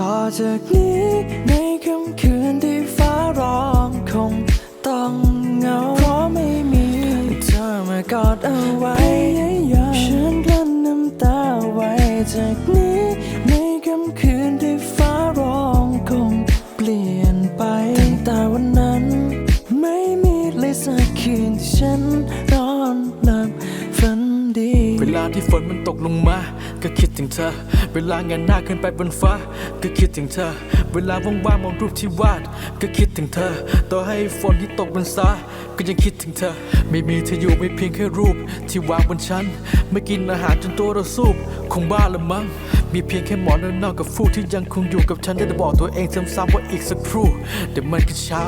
ต่อจากนี้ในค่ำคืนที่ฟ้าร้องคงต้องเหงาเพราะไม่มีเธอมากอดเอาไว้ฉันกลั้นน้ำตาไว้จากนี้ในค่ำคืนที่ฟ้าร้องคงเปลี่ยนไปตั้งแต่วันนั้น ไม่มีเลยสักคืนที่ฉัน ลาที่ฝนมันตกลงมา ก็คิดถึงเธอ เวลาเงยหน้าขึ้นไปบนฟ้า ก็คิดถึงเธอ เวลาว่างๆมองรูปที่วาด ก็คิดถึงเธอ ต่อให้ฝนที่ตกบนฟ้า ก็ยังคิดถึงเธอ ไม่มีเธออยู่ไม่เพียงแค่รูป ที่วางบนชั้น ไม่กินอาหารจนตัวเราสูบคงบ้าละมั้งมีเพียงแค่หมอนนอกกับฟูกที่ยังคงอยู่กับฉันได้แต่บอกตัวเองซ้ำๆว่าอีกสักครู่เดี๋ยวมันก็เช้า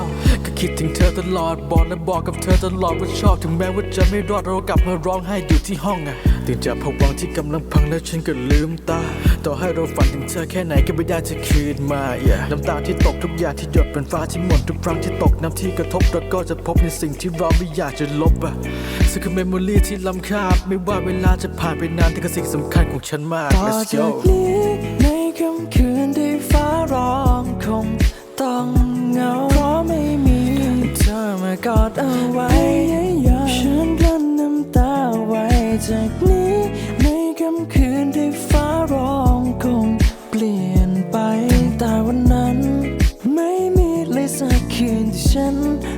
ก็คิดถึงเธอตลอดบอกและบอกกับเธอตลอดว่าชอบถึงแม้ว่าจะไม่รอดเรากลับมาร้องไห้อยู่ที่ห้องอะ ตื่นจากภวังที่กำลังพังแล้วฉันก็ลืมตา ต่อให้เราฝันถึงเธอแค่ไหนก็ไม่ได้จะคืนมา yeah น้ำตาที่ตกทุกอย่างที่หยดเป็นฟ้าที่หมดทุกครั้งที่ตกน้ำที่กระทบเราก็จะพบในสิ่งที่เราไม่อยากจะลบอะซึ่งคือเมมโมรีที่ล้ำค่าไม่ว่าเวลาจะผ่านไปนานแต่ก็สิ่งสำคัญของฉันมากต่อ Let's จา go กนี้ในค่ำคืนที่ฟ้าร้องคงต้องเหงาเพราะไม่มีเธอมากอดเอาไว้ คืนที่ฉัน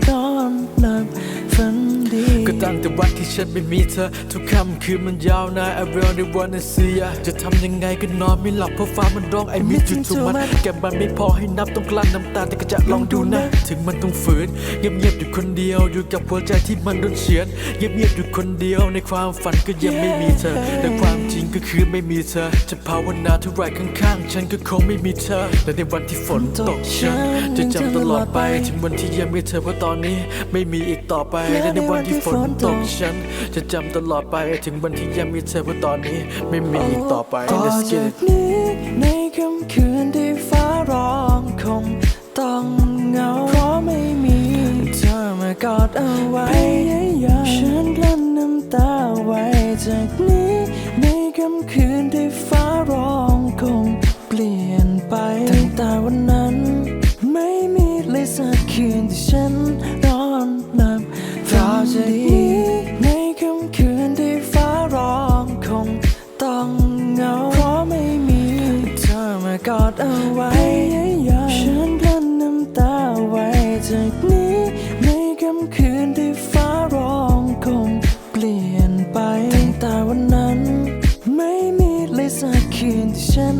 นอนหลับฝันดี ก็ตั้งแต่วันที่ฉันไม่มีเธอ ทุกค่ำคืนมันยาวนาน I really wanna see ya จะทำยังไงก็นอนไม่หลับเพราะฟ้ามันร้อง I miss you too much แก้มันไม่พอให้นับต้องกลั้นน้ำตาแต่ก็จะลองดูนะ ถึงมันต้องฝืน เงียบๆอยู่คนเดียว อยู่กับหัวใจที่มันโดนเฉือนเงียบๆอยู่คนเดียวในความฝันก็ยังไม่มีเธอแต่ความ ริงก็คือไม่มีเธอ จะภาวนาเท่าไรข้างๆ ฉันก็คงไม่มีเธอ และในวันที่ฝนตกฉันจะจำตลอดไป ถึงวันที่ยังมีเธอเพราะตอนนี้ไม่มีอีกต่อไป และในวันที่ฝนตกฉันจะจำตลอดไป ถึงวันที่ยังมีเธอเพราะตอนนี้ไม่มีอีกต่อไปต่อ Let's จา get ก it นี้ในค่ำคืนที่ฟ้า ที่ฉันนอนหลับฝันดีในค่ำคืนที่ฟ้าร้องคงต้องเหงาเพราะไม่มีเธอมากอดเอาไว้ฉันกลั้นน้ำตาไว้จากนี้ในค่ำคืนที่ฟ้าร้องคงเปลี่ยนไปตั้งแต่วันนั้น ไม่มีเลยสักคืนที่ฉัน